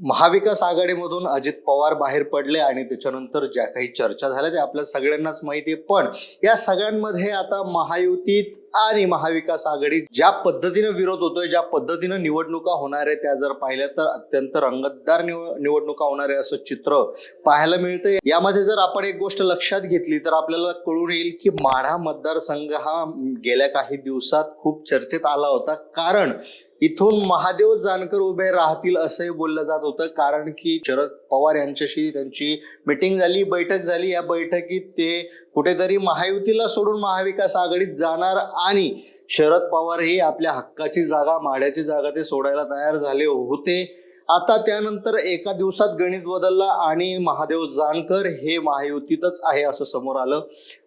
महाविकास आघाडीमधून अजित पवार बाहेर पडले आणि त्याच्यानंतर ज्या काही चर्चा झाल्या त्या आपल्या सगळ्यांनाच माहिती आहे. पण या सगळ्यांमध्ये आता महायुतीत आणि महाविकास आघाडी ज्या पद्धतीनं विरोध होतोय ज्या पद्धतीनं निवडणुका होणार आहे त्या जर पाहिल्या तर अत्यंत रंगतदार निवडणुका होणार आहे असं चित्र पाहायला मिळतंय. यामध्ये जर आपण एक गोष्ट लक्षात घेतली तर आपल्याला कळून येईल की माढा मतदारसंघ हा गेल्या काही दिवसात खूप चर्चेत आला होता. कारण इथून महादेव जानकर उभे राहतील असंही बोललं जात होतं. कारण की शरद पवार यांच्याशी त्यांची मिटिंग झाली बैठक झाली. या बैठकीत ते कुठेतरी महायुतीला सोडून महाविकास आघाडीत जाणार आणि शरद पवार हे आपल्या हक्काची जागा माढ्याची जागा ते सोडायला तयार झाले होते. आता त्यानंतर एका दिवसात गणित बदलला आणि महादेव जानकर हे महायुतीतच आहे असं समोर आलं.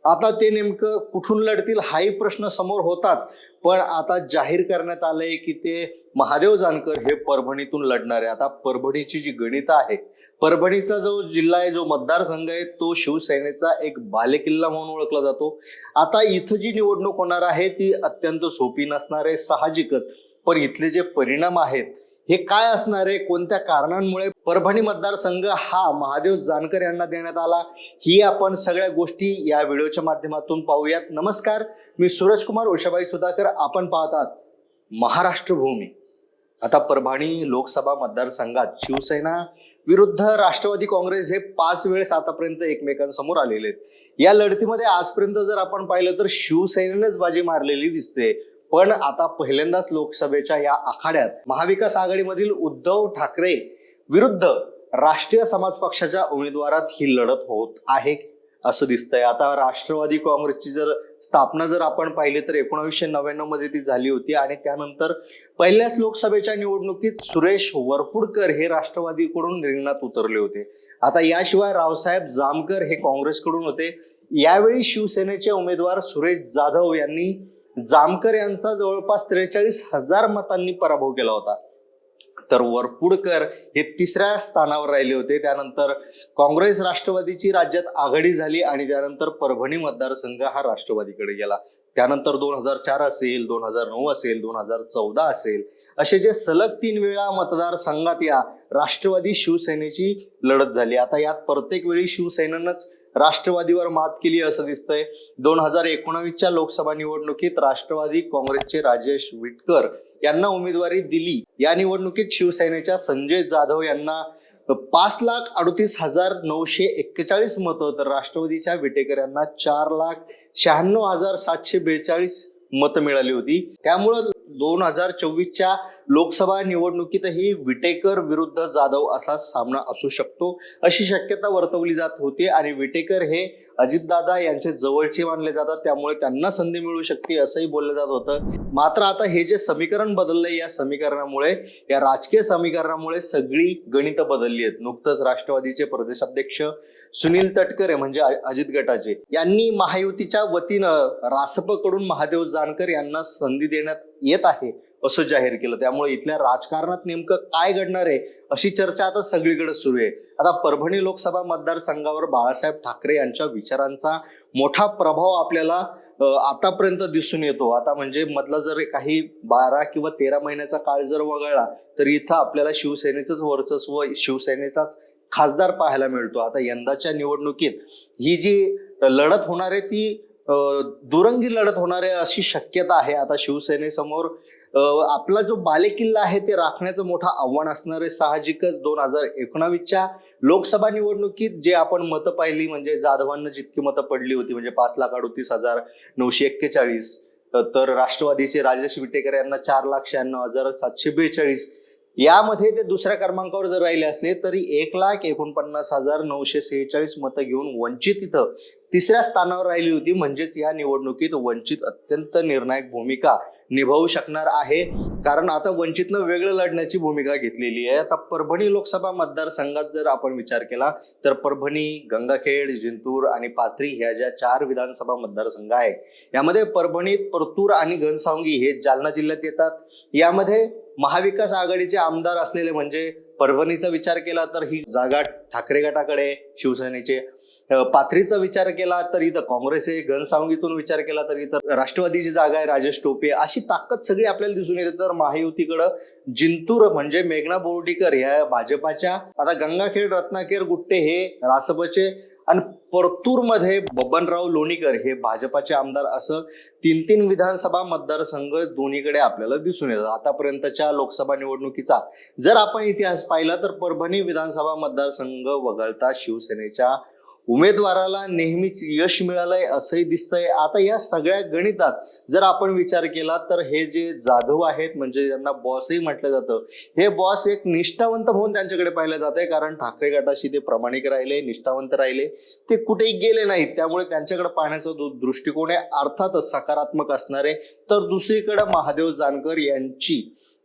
आता ते नेमकं कुठून लढतील हाही प्रश्न समोर होताच. पण आता जाहीर करण्यात आलंय की ते महादेव जानकर हे परभणीतून लढणार. आहे आता परभणीची जी गणित आहे परभणीचा जो जिल्हा आहे जो मतदारसंघ आहे तो शिवसेनेचा एक बालेकिल्ला म्हणून ओळखला जातो. आता इथं जी निवडणूक होणार आहे ती अत्यंत सोपी नसणार आहे साहजिकच. पण इथले जे परिणाम आहेत हे काय असणार आहे? कोणत्या कारणांमुळे? परभणी मतदारसंघ हा महादेव जानकर यांना देण्यात आला. ही आपण सगळ्या गोष्टी या व्हिडिओच्या माध्यमातून पाहूयात. नमस्कार. मी सूरज कुमार उषाबाई सुधाकर. आपण पाहतात महाराष्ट्र भूमी. आता परभणी लोकसभा मतदारसंघात शिवसेना विरुद्ध राष्ट्रवादी काँग्रेस हे पाच वेळेस आतापर्यंत एकमेकांसमोर आलेले आहेत. या लढतीमध्ये आजपर्यंत जर आपण पाहिलं तर शिवसेनेनेच बाजी मारलेली दिसते. पण आता पहिल्यांदाच लोकसभेच्या या आखाड्यात महाविकास आघाडीमधील उद्धव ठाकरे विरुद्ध राष्ट्रीय समाज पक्षाच्या उमेदवारात ही लढत होत आहे. असं दिसतंय. आता राष्ट्रवादी काँग्रेसची जर स्थापना जर आपण पाहिली तर एकोणावीसशे नव्याण्णवमध्ये ती झाली होती आणि त्यानंतर पहिल्याच लोकसभेच्या निवडणुकीत सुरेश वरपुडकर हे राष्ट्रवादीकडून रिंगणात उतरले होते. आता याशिवाय रावसाहेब जामकर हे काँग्रेसकडून होते. यावेळी शिवसेनेचे उमेदवार सुरेश जाधव यांनी जामकर यांचा जवळपास त्रेचाळीस हजार मतांनी पराभव केला होता. तर वरपुडकर हे तिसऱ्या स्थानावर राहिले होते. त्यानंतर काँग्रेस राष्ट्रवादीची राज्यात आघाडी झाली आणि त्यानंतर परभणी मतदारसंघ हा राष्ट्रवादीकडे गेला. त्यानंतर दोन हजार चार असेल दोन हजार नऊ असेल दोन हजार चौदा असेल असे जे सलग तीन वेळा मतदारसंघात या राष्ट्रवादी शिवसेनेची लढत झाली. आता यात प्रत्येक वेळी शिवसेनेनंच राष्ट्रवादीवर मात केली असं दिसतंय. दोन हजार एकोणावीसच्या लोकसभा निवडणुकीत राष्ट्रवादी काँग्रेसचे राजेश विटकर यांना उमेदवारी दिली. या निवडणुकीत शिवसेनेच्या संजय जाधव यांना पाच लाख अडतीस हजार नऊशे एक्केचाळीस मतं तर राष्ट्रवादीच्या विटेकर यांना चार लाख शहाण्णव हजार सातशे बेचाळीस मतं मिळाली होती. त्यामुळं दोन हजार चोवीसच्या लोकसभा निवडणुकीतही विटेकर विरुद्ध जाधव असा सामना असू शकतो अशी शक्यता वर्तवली जात होती आणि विटेकर हे अजितदादा यांचे जवळचे मानले जातात. त्यामुळे त्यांना संधी मिळू शकते असंही बोललं जात होतं. मात्र आता हे जे समीकरण बदललंय या समीकरणामुळे या राजकीय समीकरणामुळे सगळी गणितं बदलली आहेत. नुकतंच राष्ट्रवादीचे प्रदेशाध्यक्ष सुनील तटकरे म्हणजे अजित गटाचे यांनी महायुतीच्या वतीनं रासपकडून महादेव जानकर यांना संधी देण्यात येत आहे. असं जाहीर केलं. त्यामुळे इथल्या राजकारणात नेमकं काय घडणार आहे अशी चर्चा आता सगळीकडे सुरू आहे. आता परभणी लोकसभा मतदारसंघावर बाळासाहेब ठाकरे यांच्या विचारांचा मोठा प्रभाव आपल्याला आतापर्यंत दिसून येतो. आता म्हणजे मधला जर काही बारा किंवा तेरा महिन्याचा काळ जर वगळला तर इथं आपल्याला शिवसेनेचंच वर्चस्व शिवसेनेचाच खासदार पाहायला मिळतो. आता यंदाच्या निवडणुकीत ही जी लढत होणार आहे ती दुरंगी लढत होणार आहे अशी शक्यता आहे. आता शिवसेनेसमोर आपला जो बालेकिल्ला आहे ते राखण्याचं मोठं आव्हान असणार आहे साहजिकच दोन हजार एकोणावीसच्या लोकसभा निवडणुकीत जे आपण मतं पाहिली म्हणजे जाधवांना जितकी मतं पडली होती म्हणजे पाच लाख अडतीस हजार नऊशे एक्केचाळीस तर राष्ट्रवादीचे राजेश विटेकर यांना चार लाख शहाण्णव हजार सातशे बेचाळीस. यामध्ये ते दुसऱ्या क्रमांकावर जर राहिले असले तरी एक लाख एकोणपन्नास हजार नऊशे सेहेचाळीस मतं घेऊन वंचित इथं तिसऱ्या स्थानावर राहिली होती. म्हणजेच या निवडणुकीत वंचित अत्यंत निर्णायक भूमिका निभावू शकणार आहे. कारण आता वंचितनं वेगळं लढण्याची भूमिका घेतलेली आहे. आता परभणी लोकसभा मतदारसंघात जर आपण विचार केला तर परभणी गंगाखेड जिंतूर आणि पाथरी ह्या ज्या चार विधानसभा मतदारसंघ आहे यामध्ये परभणीत परतूर आणि घनसावंगी हे जालना जिल्ह्यात येतात. यामध्ये महाविकास आघाडीचे आमदार असलेले म्हणजे परभणीचा विचार केला तर ही जागा ठाकरे गटाकडे शिवसेनेचे. पाथरीचा विचार केला तर इथं काँग्रेस आहे घनसावंगीतून विचार केला तर इथं राष्ट्रवादीची जागा आहे राजेश टोपे. अशी ताकद सगळी आपल्याला दिसून येते. तर महायुतीकडं जिंतूर म्हणजे मेघना बोर्डीकर ह्या भाजपाच्या आता गंगाखेड रत्नाखेड गुट्टे हे रासपचे आणि परतूरमध्ये बबनराव लोणीकर हे भाजपाचे आमदार असं तीन तीन विधानसभा मतदारसंघ दोन्हीकडे आपल्याला दिसून येतात. आतापर्यंतच्या लोकसभा निवडणुकीचा जर आपण इतिहास पाहिलं तर परभणी विधानसभा मतदारसंघ वगळता शिवसेनेच्या उमेदवाराला नेहमीच यश मिळालंय असंही दिसतंय. आता या सगळ्या गणितात जर आपण विचार केला तर हे जे जाधव आहेत म्हणजे ज्यांना बॉसही म्हटलं जातं हे बॉस एक निष्ठावंत म्हणून त्यांच्याकडे पाहिलं जात आहे कारण ठाकरे गटाशी ते प्रामाणिक राहिले निष्ठावंत राहिले. ते कुठेही गेले नाहीत. त्यामुळे त्यांच्याकडे पाहण्याचा दृष्टिकोन आहे. अर्थातच सकारात्मक असणार. आहे तर दुसरीकडे महादेव जानकर यांची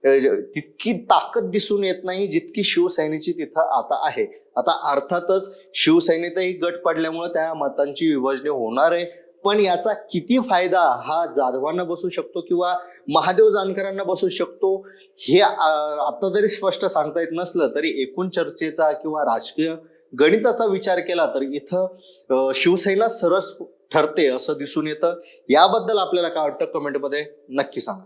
तितकी ताकद दिसून येत नाही जितकी शिवसेनेची तिथं आता आहे. आता अर्थातच शिवसेनेतही गट पडल्यामुळे त्या मतांची विभाजने होणार आहे. पण याचा किती फायदा हा जाधवांना बसू शकतो किंवा महादेव जानकरांना बसू शकतो हे आता जरी स्पष्ट सांगता येत नसलं तरी एकूण चर्चेचा किंवा राजकीय गणिताचा विचार केला तर इथं शिवसेना सरस ठरते असं दिसून येतं. याबद्दल आपल्याला काय वाटतं? कमेंटमध्ये नक्की सांगा.